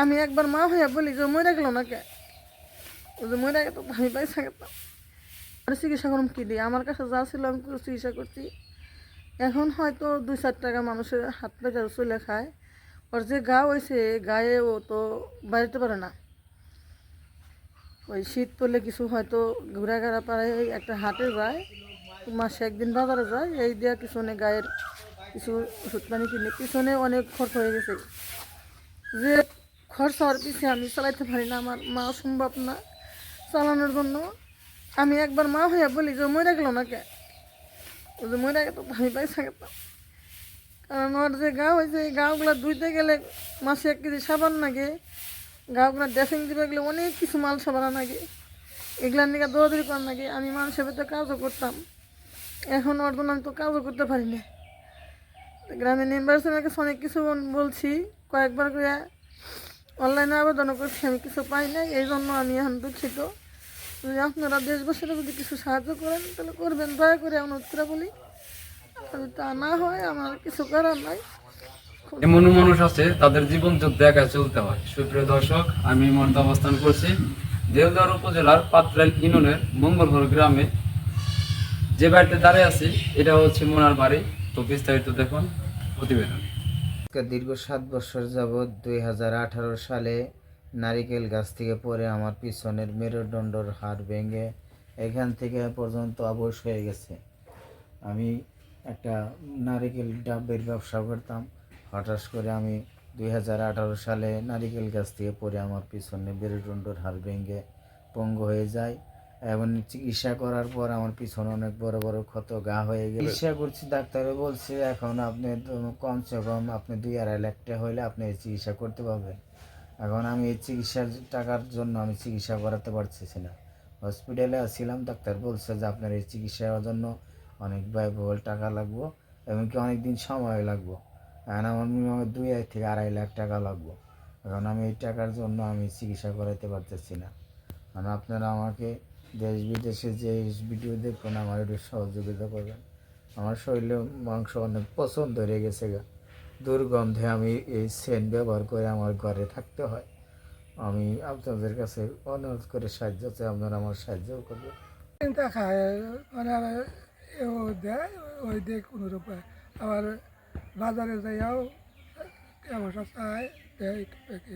আমি একবার মা হইয়া বলি যে মরে গেল না কে ও যে মরে গেত আমি পয়সা গেতাম আর চিকিৎসা করুন কি দিয়ে? আমার কাছে যা ছিল আমি চিকিৎসা করছি। এখন হয়তো দুই চার টাকা মানুষের হাত পেতে চলে খায়। ওর যে গা হয়েছে গায়ে ও তো বাড়িতে পারে না। ওই শীত পড়লে কিছু হয়তো ঘুরা ঘেরা পারে একটা হাটে যায় মাসে একদিন বাজারে যায়। এই দেওয়া পিছনে গায়ের কিছু ওষুধ পানি কিনে, পিছনে অনেক খরচ হয়ে গেছে। যে খরচ হওয়ার পিছিয়ে আমি, চালাইতে পারি না আমার, মা সম্ভব না চালানোর জন্য। আমি একবার মা হইয়া বলি যে না কে? ও যে মরে গেত আমি পয়সা গেতাম কারণ ওর যে গা হয়েছে এই গাওগুলো ধুইতে গেলে মাসে এক কেজি সাবান লাগে। গাওগুলো ড্রেসিং দিবে গেলে অনেক কিছু মাল সাবান লাগে। এগুলার নিয়ে দৌড়াদৌড়ি করার লাগে। আমি মানুষের ভিতরে কাজও করতাম। এখন ওর জন্য আমি তো কাজও করতে পারি না। গ্রামীণ নির্বাচনের কাছে অনেক কিছু বলছি। কয়েকবার করে অনলাইনে আবেদন করছি, আমি কিছু পাই নাই, এই জন্য আমি এখন দুঃখিত। যদি আপনারা দেশবাসীরা যদি কিছু সাহায্য করেন, তাহলে করবেন, দয়া করে অনুরোধ করে বলি। যদি তা না হয়, আমার কিছু করার নাই। এমন মানুষ আছে, তাদের জীবন যুদ্ধ একাই চলতে হয়। সুপ্রিয় দর্শক, আমি এই অবস্থান করছি, দেওদার উপজেলার পাত্রাইল ইউনিয়নের মঙ্গলহর গ্রামে। যে বাড়িতে দাঁড়িয়ে আছি, এটা হচ্ছে মোনার বাড়ি। তো বিস্তারিত দেখুন প্রতিবেদন। আজকে দীর্ঘ সাত বছর যাবৎ দুই হাজার আঠারো সালে নারিকেল গাছ থেকে পড়ে আমার পিছনের মেরুদণ্ডর হাড় ভেঙে এখান থেকে পর্যন্ত অবশ হয়ে গেছে। আমি একটা নারিকেল ডাবের ব্যবসা করতাম। হঠাৎ করে আমি দুই হাজার আঠারো সালে নারিকেল গাছ থেকে পড়ে আমার পিছনে মেরুদণ্ডর হাড় ভেঙে পঙ্গু হয়ে যায় এবং চিকিৎসা করার পর আমার পিছনে অনেক বড় বড় ক্ষত, গা হয়ে গেল। চিকিৎসা করছি ডাক্তারে বলছে, এখন আপনি কমসে কম আপনি দুই আড়াই লাখ টাকা হইলে আপনি চিকিৎসা করতে পারবেন। এখন আমি এই চিকিৎসার টাকার জন্য আমি চিকিৎসা করাতে পারতেছি না। হসপিটালে ছিলাম ডাক্তার বলছে যে আপনার এই চিকিৎসার জন্য অনেক ব্যয়বহুল টাকা লাগবো এমনকি অনেক দিন সময় লাগবো। এখন আমার মিনিমাম দুই থেকে আড়াই লাখ টাকা লাগবো। এখন আমি এই টাকার জন্য আমি চিকিৎসা করাতে পারতেছি না। কারণ আপনারা আমাকে দেশ বিদেশে যে ভিডিও দেখুন আমার একটু সহযোগিতা করবেন। আমার শরীরে মাংস অনেক পছন্দ হয়ে গেছে গা। দুর্গন্ধে আমি এই সেন্ট ব্যবহার করে আমার ঘরে থাকতে হয়। আমি আপনাদের কাছে অনুরোধ করে সাহায্য চাই আপনারা আমার সাহায্য করবেন। চিন্তা খায় মানে আর এও দেয় ওই দিয়ে কোনো রূপে। আবার বাজারে যাইয়াও ব্যবসা চায় দেয় একটু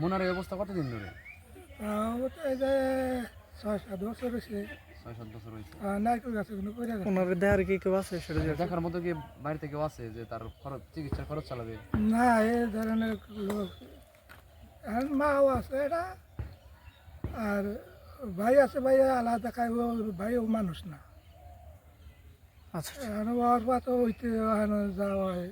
মোনার অবস্থা কতদিন ধরে? এই যে ছয় সাত বছর হয়েছে। ছয় সাত বছর হয়েছে। নারকেল গাছে কোনো করে ওনার দেয়ার কি কেউ আছে সেটা দেখার মতো কি বাড়িতে কেউ আছে যে তার খরচ চিকিৎসার খরচ চালাবে? না এই ধরনের লোক আর মাও আছে এটা। আর ভাই আছে ভাই আলাদা খাই ও ভাইও মানুষ না। আচ্ছা হইতে যাওয়া হয়।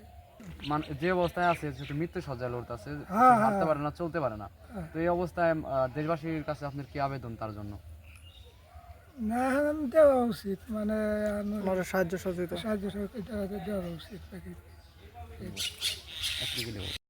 মানে যে অবস্থায় আছে সেটা মৃত্যু সজ্জায় লড়তেছে হ্যাঁ, হ্যাঁ। হাঁটতে পারে না চলতে পারে না। হ্যাঁ। তো এই অবস্থায় দেশবাসীর কাছে আপনার কি আবেদন তার জন্য? না এখন দেওয়া উচিত। মানে আমার সাহায্য সহযোগিতা। সাহায্য সহযোগিতা দেওয়া উচিত